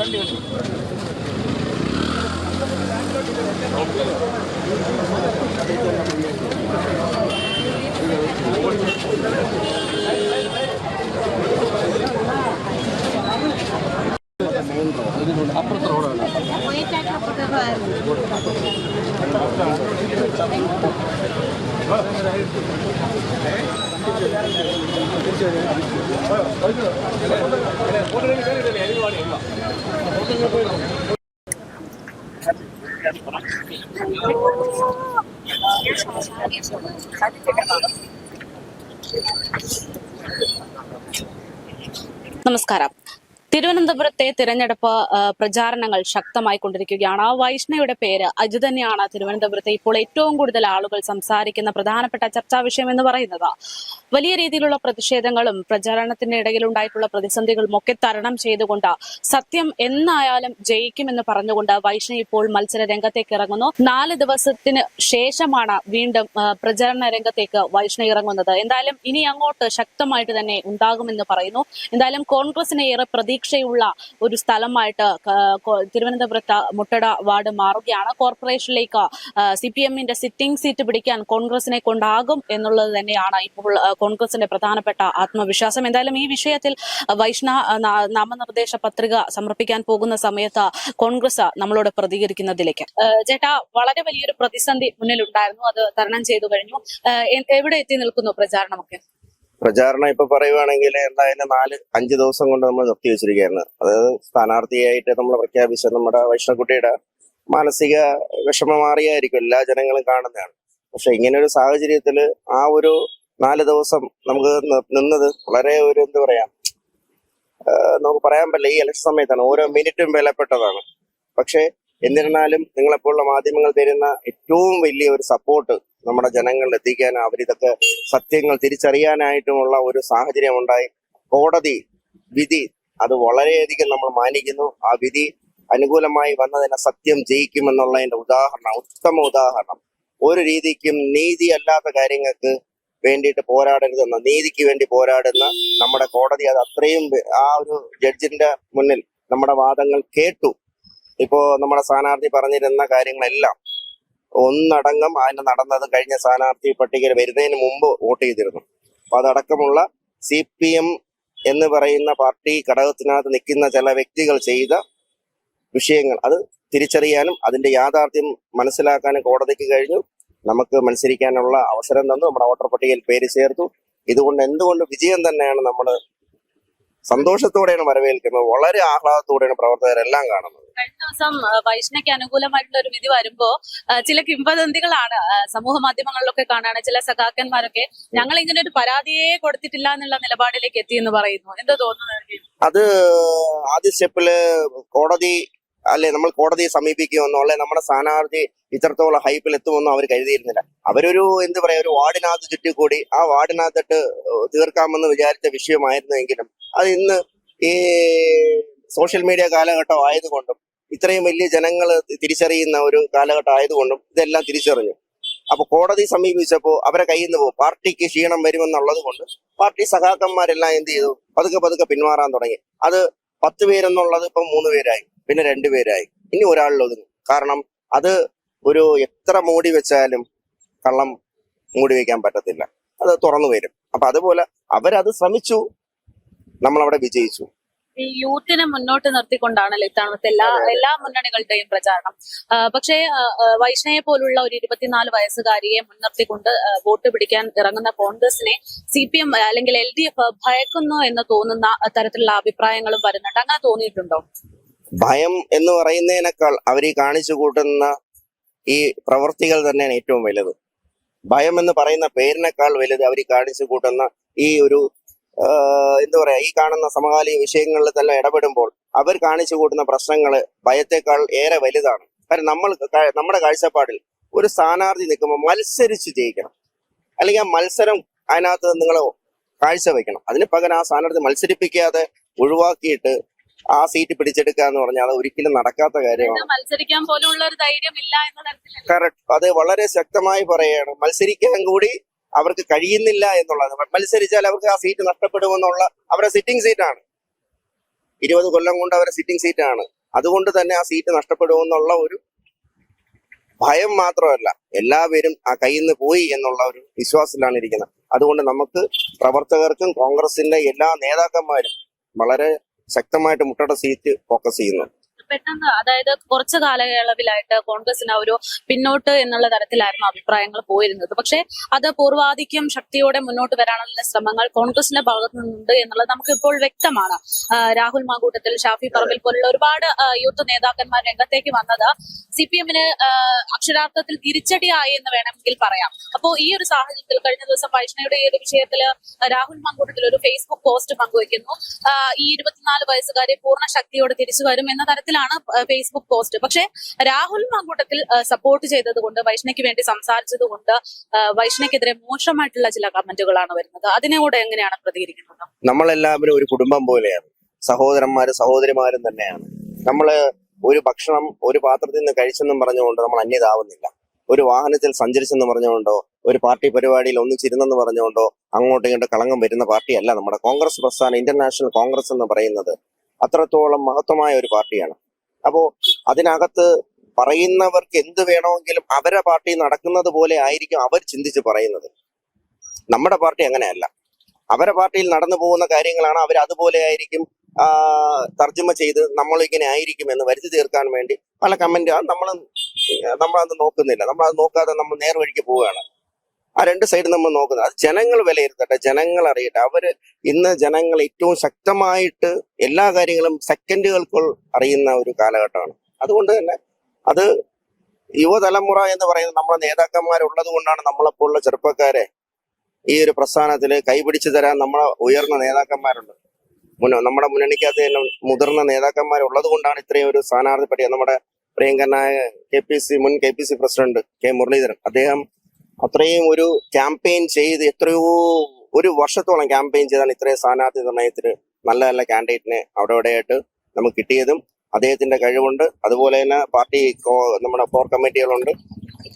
വണ്ടി വണ്ടി അപ്പുറത്ത് റോഡാണ് തിരിച്ചു ನಮಸ್ಕಾರ തിരുവനന്തപുരത്തെ തിരഞ്ഞെടുപ്പ് പ്രചാരണങ്ങൾ ശക്തമായി കൊണ്ടിരിക്കുകയാണ് ആ വൈഷ്ണവയുടെ പേര് അജു തന്നെയാണ് തിരുവനന്തപുരത്തെ ഇപ്പോൾ ഏറ്റവും കൂടുതൽ ആളുകൾ സംസാരിക്കുന്ന പ്രധാനപ്പെട്ട ചർച്ചാ വിഷയം എന്ന് പറയുന്നത്. വലിയ രീതിയിലുള്ള പ്രതിഷേധങ്ങളും പ്രചാരണത്തിന്റെ ഇടയിൽ ഉണ്ടായിട്ടുള്ള പ്രതിസന്ധികളും ഒക്കെ തരണം ചെയ്തുകൊണ്ട് സത്യം എന്നായാലും ജയിക്കുമെന്ന് പറഞ്ഞുകൊണ്ട് വൈഷ്ണവ് ഇപ്പോൾ മത്സര രംഗത്തേക്ക് ഇറങ്ങുന്നു. നാല് ദിവസത്തിന് ശേഷമാണ് വീണ്ടും പ്രചാരണ രംഗത്തേക്ക് വൈഷ്ണവ് ഇറങ്ങുന്നത്. എന്തായാലും ഇനി അങ്ങോട്ട് ശക്തമായിട്ട് തന്നെ ഉണ്ടാകുമെന്ന് പറയുന്നു. എന്തായാലും കോൺഗ്രസിനെ ഏറെ പ്രതീക്ഷയുള്ള ഒരു സ്ഥലമായിട്ട് തിരുവനന്തപുരത്ത് മുട്ടട വാർഡ് മാറുകയാണ്. കോർപ്പറേഷനിലേക്ക് സി പി എമ്മിന്റെ സിറ്റിംഗ് സീറ്റ് പിടിക്കാൻ കോൺഗ്രസിനെ കൊണ്ടാകും എന്നുള്ളത് തന്നെയാണ് ഇപ്പോൾ കോൺഗ്രസിന്റെ പ്രധാനപ്പെട്ട ആത്മവിശ്വാസം. എന്തായാലും ഈ വിഷയത്തിൽ വൈഷ്ണ നാമനിർദ്ദേശ പത്രിക സമർപ്പിക്കാൻ പോകുന്ന സമയത്ത് കോൺഗ്രസ് നമ്മളോട് പ്രതികരിക്കുന്നതിലേക്ക്. ചേട്ടാ വളരെ വലിയൊരു പ്രതിസന്ധി മുന്നിലുണ്ടായിരുന്നു. അത് തരണം ചെയ്തു കഴിഞ്ഞു. എവിടെ എത്തി നിൽക്കുന്നു പ്രചാരണമൊക്കെ? പ്രചാരണം ഇപ്പൊ പറയുവാണെങ്കിൽ എന്തായാലും നാല് അഞ്ച് ദിവസം കൊണ്ട് നമ്മൾ നിർത്തിവെച്ചിരിക്കുകയാണ് അതായത് സ്ഥാനാർത്ഥിയായിട്ട് നമ്മൾ പ്രഖ്യാപിച്ച നമ്മുടെ വൈഷ്ണക്കുട്ടിയുടെ മാനസിക വിഷമം മാറിയായിരിക്കും എല്ലാ ജനങ്ങളും കാണുന്നതാണ്. പക്ഷെ ഇങ്ങനെ ഒരു സാഹചര്യത്തിൽ ആ ഒരു നാല് ദിവസം നമുക്ക് നിന്നത് വളരെ ഒരു എന്താ പറയാ നമുക്ക് പറയാൻ പറ്റില്ല. ഈ ഇലക്ഷൻ സമയത്താണ് ഓരോ മിനിറ്റും വിലപ്പെട്ടതാണ്. പക്ഷെ എന്നിരുന്നാലും നിങ്ങളെപ്പോഴുള്ള മാധ്യമങ്ങൾ തരുന്ന ഏറ്റവും വലിയ ഒരു സപ്പോർട്ട് നമ്മുടെ ജനങ്ങളിൽ എത്തിക്കാൻ അവരിതൊക്കെ സത്യങ്ങൾ തിരിച്ചറിയാനായിട്ടുമുള്ള ഒരു സാഹചര്യം ഉണ്ടായി കോടതി വിധി അത് വളരെയധികം നമ്മൾ മാനിക്കുന്നു. ആ വിധി അനുകൂലമായി വന്നതിനെ സത്യം ജയിക്കുമെന്നുള്ളതിന്റെ ഉദാഹരണം ഉത്തമ ഉദാഹരണം. ഒരു രീതിക്കും നീതി അല്ലാത്ത കാര്യങ്ങൾക്ക് വേണ്ടിയിട്ട് പോരാടരുതെന്ന നീതിക്ക് വേണ്ടി പോരാടുന്ന നമ്മുടെ കോടതി അത് അത്രയും ആ ഒരു ജഡ്ജിന്റെ മുന്നിൽ നമ്മുടെ വാദങ്ങൾ കേട്ടു. ഇപ്പോ നമ്മുടെ സ്ഥാനാർത്ഥി പറഞ്ഞിരുന്ന കാര്യങ്ങളെല്ലാം ഒന്നടങ്കം അതിന് നടന്നത് കഴിഞ്ഞ സ്ഥാനാർത്ഥി പട്ടികയിൽ വരുന്നതിന് മുമ്പ് വോട്ട് ചെയ്തിരുന്നു. അപ്പൊ അതടക്കമുള്ള സി പി എം എന്ന് പറയുന്ന പാർട്ടി ഘടകത്തിനകത്ത് നിൽക്കുന്ന ചില വ്യക്തികൾ ചെയ്ത വിഷയങ്ങൾ അത് തിരിച്ചറിയാനും അതിന്റെ യാഥാർത്ഥ്യം മനസ്സിലാക്കാനും കോടതിക്ക് കഴിഞ്ഞു. നമുക്ക് മത്സരിക്കാനുള്ള അവസരം തന്നു. നമ്മുടെ വോട്ടർ പട്ടികയിൽ പേര് ചേർത്തു. ഇതുകൊണ്ട് എന്തുകൊണ്ട് വിജയം തന്നെയാണ് നമ്മൾ സന്തോഷത്തോടെയാണ് വരവേൽക്കുന്നത്. വളരെ ആഹ്ലാദത്തോടെയാണ് പ്രവർത്തകരെല്ലാം കാണുന്നത്. കഴിഞ്ഞ ദിവസം വൈഷ്ണയ്ക്ക് അനുകൂലമായിട്ടുള്ള ഒരു വിധി വരുമ്പോ ചില കിംവദന്തികളാണ് സമൂഹ മാധ്യമങ്ങളിലൊക്കെ കാണാണ് ചില സഖാക്കന്മാരൊക്കെ ഞങ്ങൾ ഇങ്ങനെ ഒരു പരാതിയെ കൊടുത്തിട്ടില്ല എന്നുള്ള നിലപാടിലേക്ക് എത്തി എന്ന് പറയുന്നു. എന്താ തോന്നുന്നത് അത് ആദ്യ സ്റ്റെപ്പിൽ കോടതി അല്ലെ നമ്മൾ കോടതിയെ സമീപിക്കുമെന്നോ അല്ലെ നമ്മുടെ സ്ഥാനാർത്ഥി ഇത്രത്തോളം ഹൈപ്പിൽ എത്തുമെന്നോ അവർ കരുതിയിരുന്നില്ല. അവരൊരു എന്ത് പറയാ ഒരു വാർഡിനകത്ത് ചുറ്റിക്കൂടി ആ വാർഡിനകത്തിട്ട് തീർക്കാമെന്ന് വിചാരിച്ച വിഷയമായിരുന്നെങ്കിലും അത് ഇന്ന് ഈ സോഷ്യൽ മീഡിയ കാലഘട്ടം ആയതുകൊണ്ടും ഇത്രയും വലിയ ജനങ്ങൾ തിരിച്ചറിയുന്ന ഒരു കാലഘട്ടം ആയതുകൊണ്ടും ഇതെല്ലാം തിരിച്ചറിഞ്ഞു. അപ്പൊ കോടതി സമീപിച്ചപ്പോൾ അവരെ കയ്യിൽ നിന്ന് പോകും. പാർട്ടിക്ക് ക്ഷീണം വരുമെന്നുള്ളത് കൊണ്ട് പാർട്ടി സഖാക്കന്മാരെല്ലാം എന്ത് ചെയ്തു? പതുക്കെ പതുക്കെ പിന്മാറാൻ തുടങ്ങി. അത് പത്ത് പേരെന്നുള്ളത് ഇപ്പം മൂന്ന് പേരായി. പിന്നെ രണ്ട് പേരായി. ഇനി ഒരാളിൽ കാരണം അത് ഒരു എത്ര മൂടി വെച്ചാലും കള്ളം മൂടി വെക്കാൻ പറ്റത്തില്ല. അത് തുറന്നു വരും. അപ്പൊ അതുപോലെ അവരത് ശ്രമിച്ചു. നമ്മളവിടെ വിജയിച്ചു. ഈ യൂത്തിനെ മുന്നോട്ട് നിർത്തിക്കൊണ്ടാണല്ലോ ഇത്തവണത്തെ എല്ലാ എല്ലാ മുന്നണികളുടെയും പ്രചാരണം? പക്ഷേ വൈഷ്ണയെ പോലുള്ള ഒരു ഇരുപത്തിനാല് വയസ്സുകാരിയെ മുൻനിർത്തിക്കൊണ്ട് വോട്ട് പിടിക്കാൻ ഇറങ്ങുന്ന കോൺഗ്രസിനെ സി പി എം അല്ലെങ്കിൽ എൽ ഡി എഫ് ഭയക്കുന്നു എന്ന് തോന്നുന്ന തരത്തിലുള്ള അഭിപ്രായങ്ങളും വരുന്നുണ്ട്. അങ്ങനെ തോന്നിയിട്ടുണ്ടോ? ഭയം എന്ന് പറയുന്നതിനേക്കാൾ അവർ കാണിച്ചു കൂട്ടുന്ന ഈ പ്രവൃത്തികൾ തന്നെയാണ് ഏറ്റവും വലുത്. ഭയം എന്ന് പറയുന്ന പേരിനേക്കാൾ വലുത് അവർ കാണിച്ചു കൂട്ടുന്ന ഈ ഒരു എന്താ പറയാ ഈ കാണുന്ന സമകാലിക വിഷയങ്ങളിൽ തന്നെ ഇടപെടുമ്പോൾ അവർ കാണിച്ചു കൂട്ടുന്ന പ്രശ്നങ്ങൾ ഭയത്തെക്കാൾ ഏറെ വലുതാണ്. കാരണം നമ്മൾ നമ്മുടെ കാഴ്ചപ്പാടിൽ ഒരു സ്ഥാനാർത്ഥി നിൽക്കുമ്പോൾ മത്സരിച്ച് ജയിക്കണം. അല്ലെങ്കിൽ ആ മത്സരം അതിനകത്ത് നിങ്ങൾ കാഴ്ചവെക്കണം അതിന് പകരം ആ സ്ഥാനാർത്ഥി മത്സരിപ്പിക്കാതെ ഒഴിവാക്കിയിട്ട് ആ സീറ്റ് പിടിച്ചെടുക്കുക എന്ന് പറഞ്ഞാൽ അത് ഒരിക്കലും നടക്കാത്ത കാര്യമാണ്. മത്സരിക്കാൻ പോലുള്ള ഒരു ധൈര്യം ഇല്ല എന്ന കറക്റ്റ്. അത് വളരെ ശക്തമായി പറയുകയാണ് മത്സരിക്കാൻ കൂടി അവർക്ക് കഴിയുന്നില്ല എന്നുള്ളത്. മത്സരിച്ചാൽ അവർക്ക് ആ സീറ്റ് നഷ്ടപ്പെടുമെന്നുള്ള അവരുടെ സിറ്റിംഗ് സീറ്റാണ് ഇരുപത് കൊല്ലം കൊണ്ട് അവരുടെ സിറ്റിംഗ് സീറ്റാണ് അതുകൊണ്ട് തന്നെ ആ സീറ്റ് നഷ്ടപ്പെടുമെന്നുള്ള ഒരു ഭയം മാത്രമല്ല. എല്ലാവരും ആ കയ്യിൽ നിന്ന് പോയി എന്നുള്ള ഒരു വിശ്വാസത്തിലാണ് ഇരിക്കുന്നത്. അതുകൊണ്ട് നമുക്ക് പ്രവർത്തകർക്കും കോൺഗ്രസിന്റെ എല്ലാ നേതാക്കന്മാരും വളരെ ശക്തമായിട്ട് മുട്ടയുടെ സീറ്റ് ഫോക്കസ് ചെയ്യുന്നു. പെട്ടെന്ന് അതായത് കുറച്ച് കാലയളവിലായിട്ട് കോൺഗ്രസിന് ഒരു പിന്നോട്ട് എന്നുള്ള തരത്തിലായിരുന്നു അഭിപ്രായങ്ങൾ പോയിരുന്നത്. പക്ഷേ അത് പൂർവാധിക്യം ശക്തിയോടെ മുന്നോട്ട് വരാനുള്ള ശ്രമങ്ങൾ കോൺഗ്രസിന്റെ ഭാഗത്തു നിന്നുണ്ട് എന്നുള്ളത് നമുക്ക് ഇപ്പോൾ വ്യക്തമാണ് രാഹുൽ മാങ്കൂട്ടത്തിൽ ഷാഫി പറമ്പിൽ പോലുള്ള ഒരുപാട് യൂത്ത് നേതാക്കന്മാർ രംഗത്തേക്ക് വന്നത് സി പി എമ്മിന് അക്ഷരാർത്ഥത്തിൽ തിരിച്ചടിയായി എന്ന് വേണമെങ്കിൽ പറയാം. അപ്പോൾ ഈ ഒരു സാഹചര്യത്തിൽ കഴിഞ്ഞ ദിവസം വൈഷ്ണയുടെ ഈ ഒരു വിഷയത്തിൽ രാഹുൽ മാങ്കൂട്ടത്തിൽ ഒരു ഫേസ്ബുക്ക് പോസ്റ്റ് പങ്കുവയ്ക്കുന്നു ഈ ഇരുപത്തിനാല് വയസ്സുകാരെ പൂർണ ശക്തിയോടെ തിരിച്ചു വരും എന്ന തരത്തിലാണ് ആ, ഫേസ്ബുക്ക് പോസ്റ്റ് പക്ഷേ രാഹുൽ മാങ്കൂട്ടത്തിൽ സപ്പോർട്ട് ചെയ്തത് കൊണ്ട് വൈഷ്ണയ്ക്ക് വേണ്ടി സംസാരിച്ചത് കൊണ്ട് വൈഷ്ണയ്ക്കെതിരെ മോശമായിട്ടുള്ള ചില കമന്റുകളാണ് വരുന്നത്. അതിനോട് എങ്ങനെയാണ് പ്രതികരിക്കുന്നത്? നമ്മളെല്ലാവരും ഒരു കുടുംബം പോലെയാണ്. സഹോദരന്മാരും സഹോദരിമാരും തന്നെയാണ്. നമ്മൾ ഒരു ഭക്ഷണം ഒരു പാത്രത്തിൽ നിന്ന് കഴിച്ചെന്നും പറഞ്ഞുകൊണ്ട് നമ്മൾ അന്യതാവുന്നില്ല. ഒരു വാഹനത്തിൽ സഞ്ചരിച്ചെന്ന് പറഞ്ഞുകൊണ്ടോ ഒരു പാർട്ടി പരിപാടിയിൽ ഒന്നിച്ചിരുന്നെന്ന് പറഞ്ഞുകൊണ്ടോ അങ്ങോട്ടും ഇങ്ങോട്ടും കളങ്കം വരുന്ന പാർട്ടിയല്ല നമ്മുടെ കോൺഗ്രസ് പ്രസ്ഥാനം ഇന്റർനാഷണൽ കോൺഗ്രസ് എന്ന് പറയുന്നത് അത്രത്തോളം മഹത്വമായ ഒരു പാർട്ടിയാണ്. അപ്പോ അതിനകത്ത് പറയുന്നവർക്ക് എന്ത് വേണമെങ്കിലും അവരെ പാർട്ടി നടക്കുന്നത് പോലെ ആയിരിക്കും അവർ ചിന്തിച്ച് പറയുന്നത്. നമ്മുടെ പാർട്ടി അങ്ങനെയല്ല. അവരെ പാർട്ടിയിൽ നടന്നു പോകുന്ന കാര്യങ്ങളാണ് അവർ അതുപോലെ ആയിരിക്കും തർജമ ചെയ്ത് നമ്മൾ ഇങ്ങനെ ആയിരിക്കും എന്ന് വരുത്തി തീർക്കാൻ വേണ്ടി പല കമന്റ് നമ്മൾ നമ്മളത് നോക്കുന്നില്ല. നമ്മൾ അത് നോക്കാതെ നമ്മൾ നേർവഴിക്ക് പോവുകയാണ്. ആ രണ്ട് സൈഡ് നമ്മൾ നോക്കുന്നത്. അത് ജനങ്ങൾ വിലയിരുത്തട്ടെ ജനങ്ങൾ അറിയട്ടെ. അവർ ഇന്ന് ജനങ്ങൾ ഏറ്റവും ശക്തമായിട്ട് എല്ലാ കാര്യങ്ങളും സെക്കൻഡുകൾക്കുൾ അറിയുന്ന ഒരു കാലഘട്ടമാണ്. അതുകൊണ്ട് തന്നെ അത് യുവതലമുറ എന്ന് പറയുന്നത് നമ്മളെ നേതാക്കന്മാരുള്ളത് കൊണ്ടാണ് നമ്മളെപ്പോലുള്ള ചെറുപ്പക്കാരെ ഈ ഒരു പ്രസ്ഥാനത്തിൽ കൈപിടിച്ചു തരാൻ നമ്മളെ ഉയർന്ന നേതാക്കന്മാരുണ്ട്. നമ്മുടെ മുന്നണിക്കകത്ത് തന്നെ മുതിർന്ന നേതാക്കന്മാരുള്ളത് കൊണ്ടാണ് ഇത്രയും ഒരു സ്ഥാനാർത്ഥി പട്ടിക. നമ്മുടെ പ്രിയങ്കരനായ കെ പി സി മുൻ K P C president K Muraleedharan. അദ്ദേഹം അത്രയും ഒരു ക്യാമ്പയിൻ ചെയ്ത് എത്രയോ ഒരു വർഷത്തോളം ക്യാമ്പയിൻ ചെയ്താണ് ഇത്രയും സ്ഥാനാർത്ഥി നിർണയത്തിന് നല്ല നല്ല കാൻഡിഡേറ്റിനെ അവിടെ ഇവിടെയായിട്ട് നമുക്ക് കിട്ടിയതും. അദ്ദേഹത്തിന്റെ കഴിവുണ്ട്. അതുപോലെ തന്നെ പാർട്ടി നമ്മുടെ കോർ കമ്മിറ്റികളുണ്ട്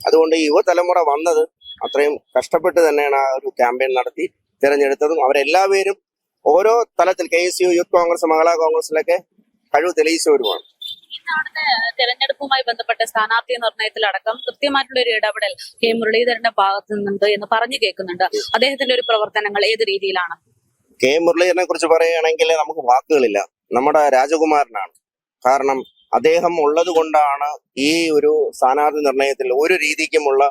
അതുകൊണ്ട് യുവതലമുറ വന്നത് അത്രയും കഷ്ടപ്പെട്ട് തന്നെയാണ് ആ ഒരു ക്യാമ്പയിൻ നടത്തി തിരഞ്ഞെടുത്തതും. അവരെല്ലാവരും ഓരോ തലത്തിൽ K S U youth Congress Mahila കോൺഗ്രസിലൊക്കെ കഴിവ് തെളിയിച്ചവരുമാണ്. തെരഞ്ഞെടുപ്പുമായി ബന്ധപ്പെട്ട സ്ഥാനാർത്ഥി നിർണയത്തിലടക്കം കൃത്യമായിട്ടുള്ള ഒരു ഇടപെടൽ കെ മുരളീധരന്റെ ഭാഗത്ത് നിന്നുണ്ട് എന്ന് പറഞ്ഞു കേൾക്കുന്നുണ്ട്. അദ്ദേഹത്തിന്റെ ഒരു പ്രവർത്തനങ്ങൾ ഏത് രീതിയിലാണ്? കെ മുരളീധരനെ കുറിച്ച് പറയുകയാണെങ്കിൽ നമുക്ക് വാക്കുകളില്ല. നമ്മുടെ രാജകുമാരനാണ്. കാരണം അദ്ദേഹം ഉള്ളത് കൊണ്ടാണ് ഈ ഒരു സ്ഥാനാർത്ഥി നിർണയത്തിൽ ഒരു രീതിക്കുമുള്ള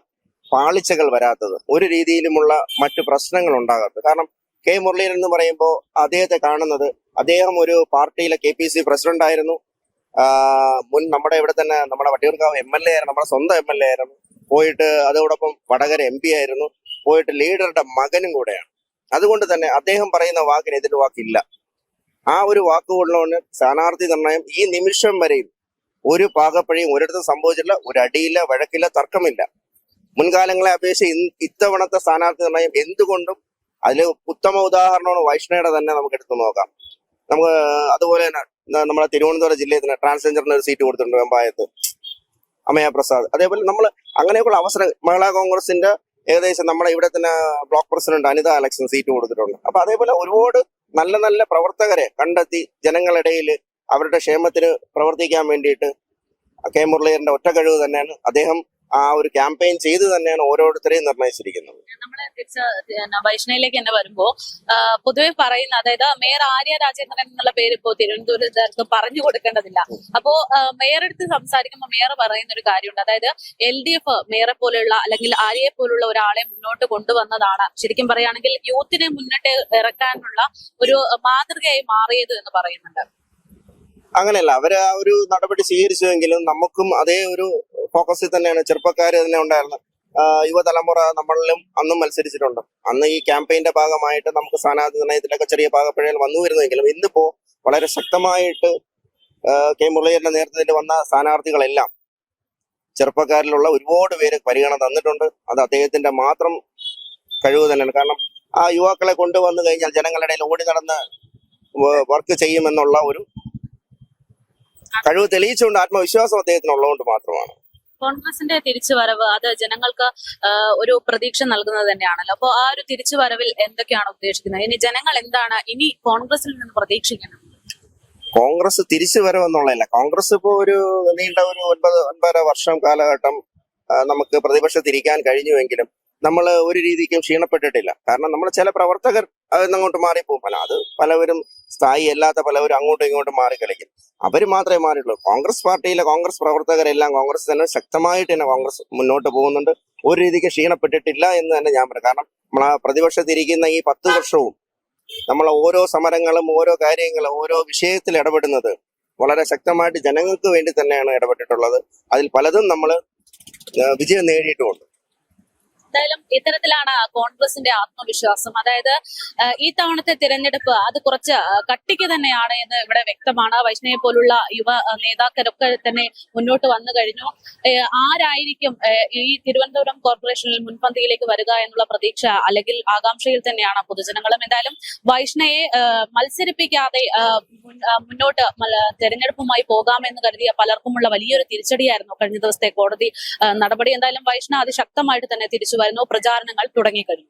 പാളിച്ചകൾ വരാത്തത്. ഒരു രീതിയിലുമുള്ള മറ്റു പ്രശ്നങ്ങൾ ഉണ്ടാകാത്തത്. കാരണം കെ മുരളീധരൻ എന്ന് പറയുമ്പോൾ അദ്ദേഹത്തെ കാണുന്നത് അദ്ദേഹം ഒരു പാർട്ടിയിലെ കെ പി സി പ്രസിഡന്റ് ആയിരുന്നു മുൻ നമ്മുടെ ഇവിടെ തന്നെ നമ്മുടെ വട്ടിയൂർക്കാവ് എം എൽ എ ആയിരുന്നു. നമ്മുടെ സ്വന്തം എം എൽ എ ആയിരുന്നു. പോയിട്ട് അതോടൊപ്പം വടകര എം പി ആയിരുന്നു. പോയിട്ട് ലീഡറുടെ മകനും കൂടെയാണ്. അതുകൊണ്ട് തന്നെ അദ്ദേഹം പറയുന്ന വാക്കിന് എതിർ വാക്കില്ല. ആ ഒരു വാക്കുകൊണ്ടുകൊണ്ട് സ്ഥാനാർത്ഥി നിർണയം ഈ നിമിഷം വരെയും ഒരു പാകപ്പഴിയും ഒരിടത്തും സംഭവിച്ചില്ല ഒരു അടിയില്ല വഴക്കില്ല തർക്കമില്ല. മുൻകാലങ്ങളെ അപേക്ഷിച്ച് ഇത്തവണത്തെ സ്ഥാനാർത്ഥി നിർണയം എന്തുകൊണ്ടും അതിൽ ഉത്തമ ഉദാഹരണമാണ് വൈഷ്ണയുടെ തന്നെ നമുക്ക് എടുത്തു നോക്കാം. നമുക്ക് അതുപോലെ തന്നെ നമ്മുടെ തിരുവനന്തപുരം ജില്ലയിൽ തന്നെ ട്രാൻസ്ജെൻഡറിന് ഒരു സീറ്റ് കൊടുത്തിട്ടുണ്ട് വെമ്പായത്ത്. അമയ പ്രസാദ്. അതേപോലെ നമ്മൾ അങ്ങനെയൊക്കെയുള്ള അവസരം മഹിളാ കോൺഗ്രസിന്റെ ഏകദേശം നമ്മുടെ ഇവിടെ തന്നെ block president Anitha Alexson seat കൊടുത്തിട്ടുണ്ട്. അപ്പൊ അതേപോലെ ഒരുപാട് നല്ല നല്ല പ്രവർത്തകരെ കണ്ടെത്തി ജനങ്ങളിടയിൽ അവരുടെ ക്ഷേമത്തിന് പ്രവർത്തിക്കാൻ വേണ്ടിയിട്ട് കെ മുരളീധരന്റെ ഒറ്റ കഴിവ് തന്നെയാണ്. അദ്ദേഹം ആ ഒരു ക്യാമ്പയിൻ ചെയ്ത് തന്നെയാണ് ഓരോരുത്തരെയും നിർണയിച്ചിരിക്കുന്നത്. നമ്മൾ വൈഷ്ണയിലേക്ക് തന്നെ വരുമ്പോ പൊതുവെ പറയുന്ന അതായത് മേയർ ആര്യ രാജേന്ദ്രൻ എന്നുള്ള പേര് ഇപ്പോ തിരുവനന്തപുരത്ത് പറഞ്ഞു കൊടുക്കേണ്ടതില്ല. അപ്പോ മേയർ എടുത്ത് സംസാരിക്കുമ്പോൾ മേയർ പറയുന്ന ഒരു കാര്യമുണ്ട്. അതായത് എൽ ഡി എഫ് മേയറെ പോലെയുള്ള അല്ലെങ്കിൽ ആര്യയെ പോലുള്ള ഒരാളെ മുന്നോട്ട് കൊണ്ടുവന്നതാണ്. ശരിക്കും പറയുകയാണെങ്കിൽ യൂത്തിനെ മുന്നോട്ട് ഇറക്കാനുള്ള ഒരു മാതൃകയായി മാറിയത് എന്ന് പറയുന്നുണ്ട്. അങ്ങനെയല്ല അവർ ആ ഒരു നടപടി സ്വീകരിച്ചുവെങ്കിലും നമുക്കും അതേ ഒരു ഫോക്കസിൽ തന്നെയാണ് ചെറുപ്പക്കാർ തന്നെ ഉണ്ടായിരുന്നത് യുവതലമുറ നമ്മളിലും അന്നും മത്സരിച്ചിട്ടുണ്ട്. അന്ന് ഈ ക്യാമ്പയിന്റെ ഭാഗമായിട്ട് നമുക്ക് സ്ഥാനാർത്ഥി നിർണയത്തിലൊക്കെ ചെറിയ പാകപ്പിഴകൾ വന്നു വരുന്നെങ്കിലും ഇന്നിപ്പോ വളരെ ശക്തമായിട്ട് കെ മുരളീധരന്റെ നേതൃത്വത്തിൽ വന്ന സ്ഥാനാർത്ഥികളെല്ലാം ചെറുപ്പക്കാരിലുള്ള ഒരുപാട് പേര് പരിഗണന തന്നിട്ടുണ്ട്. അത് അദ്ദേഹത്തിന്റെ മാത്രം കഴിവ് തന്നെയാണ്. കാരണം ആ യുവാക്കളെ കൊണ്ടുവന്നു കഴിഞ്ഞാൽ ജനങ്ങളുടെ ഇടയിൽ ഓടി നടന്ന് വർക്ക് ചെയ്യുമെന്നുള്ള ഒരു കഴിവ് തെളിയിച്ചുകൊണ്ട് ആത്മവിശ്വാസം അദ്ദേഹത്തിന് ഉള്ളതുകൊണ്ട് മാത്രമാണ്. കോൺഗ്രസിന്റെ തിരിച്ചുവരവ് അത് ജനങ്ങൾക്ക് ഒരു പ്രതീക്ഷ നൽകുന്നത് തന്നെയാണല്ലോ. അപ്പോൾ ആ ഒരു തിരിച്ചുവരവിൽ എന്തൊക്കെയാണ് ഉദ്ദേശിക്കുന്നത്? ഇനി ജനങ്ങൾ എന്താണ് ഇനി കോൺഗ്രസിൽ നിന്ന് പ്രതീക്ഷിക്കുന്നത്? കോൺഗ്രസ് തിരിച്ചു വരവെന്നുള്ളതല്ല കോൺഗ്രസ് ഇപ്പോ ഒരു നീണ്ട ഒരു ഒൻപത് ഒൻപതര വർഷം കാലഘട്ടം നമുക്ക് പ്രതിപക്ഷത്തിരിക്കാൻ കഴിഞ്ഞുവെങ്കിലും നമ്മൾ ഒരു രീതിക്കും ക്ഷീണപ്പെട്ടിട്ടില്ല. കാരണം നമ്മൾ ചില പ്രവർത്തകർ അങ്ങോട്ട് മാറിപ്പോകും. അല്ല അത് പലവരും സ്ഥായി അല്ലാത്ത പലവരും അങ്ങോട്ടും ഇങ്ങോട്ടും മാറി കളിക്കും. അവർ മാത്രമേ മാറിയുള്ളൂ കോൺഗ്രസ് പാർട്ടിയിലെ കോൺഗ്രസ് പ്രവർത്തകരെല്ലാം കോൺഗ്രസ് തന്നെ ശക്തമായിട്ട് തന്നെ കോൺഗ്രസ് മുന്നോട്ട് പോകുന്നുണ്ട്. ഒരു രീതിക്ക് ക്ഷീണപ്പെട്ടിട്ടില്ല എന്ന് തന്നെ ഞാൻ പറയും. കാരണം നമ്മളെ പ്രതിപക്ഷത്തിരിക്കുന്ന ഈ പത്ത് വർഷവും നമ്മൾ ഓരോ സമരങ്ങളും ഓരോ കാര്യങ്ങളും ഓരോ വിഷയത്തിൽ ഇടപെടുന്നത് വളരെ ശക്തമായിട്ട് ജനങ്ങൾക്ക് വേണ്ടി തന്നെയാണ് ഇടപെട്ടിട്ടുള്ളത്. അതിൽ പലതും നമ്മൾ വിജയം നേടിയിട്ടുമുണ്ട്. എന്തായാലും ഇത്തരത്തിലാണ് കോൺഗ്രസിന്റെ ആത്മവിശ്വാസം. അതായത് ഈ തവണത്തെ തിരഞ്ഞെടുപ്പ് അത് കുറച്ച് കട്ടിക്ക് തന്നെയാണ് എന്ന് ഇവിടെ വ്യക്തമാണ്. വൈഷ്ണവെ പോലുള്ള യുവ നേതാക്കളൊക്കെ തന്നെ മുന്നോട്ട് വന്നു കഴിഞ്ഞു. ആരായിരിക്കും ഈ തിരുവനന്തപുരം കോർപ്പറേഷനിൽ മുൻപന്തിയിലേക്ക് വരിക എന്നുള്ള പ്രതീക്ഷ അല്ലെങ്കിൽ ആകാംക്ഷയിൽ തന്നെയാണ് പൊതുജനങ്ങളും. എന്തായാലും വൈഷ്ണയെ മത്സരിപ്പിക്കാതെ മുന്നോട്ട് തെരഞ്ഞെടുപ്പുമായി പോകാമെന്ന് കരുതിയ പലർക്കുമുള്ള വലിയൊരു തിരിച്ചടിയായിരുന്നു കഴിഞ്ഞ ദിവസത്തെ കോടതി നടപടി. എന്തായാലും വൈഷ്ണ അതിശക്തമായിട്ട് തന്നെ തിരിച്ചു വരുന്നു പ്രചാരണങ്ങൾ തുടങ്ങിക്കഴിഞ്ഞു.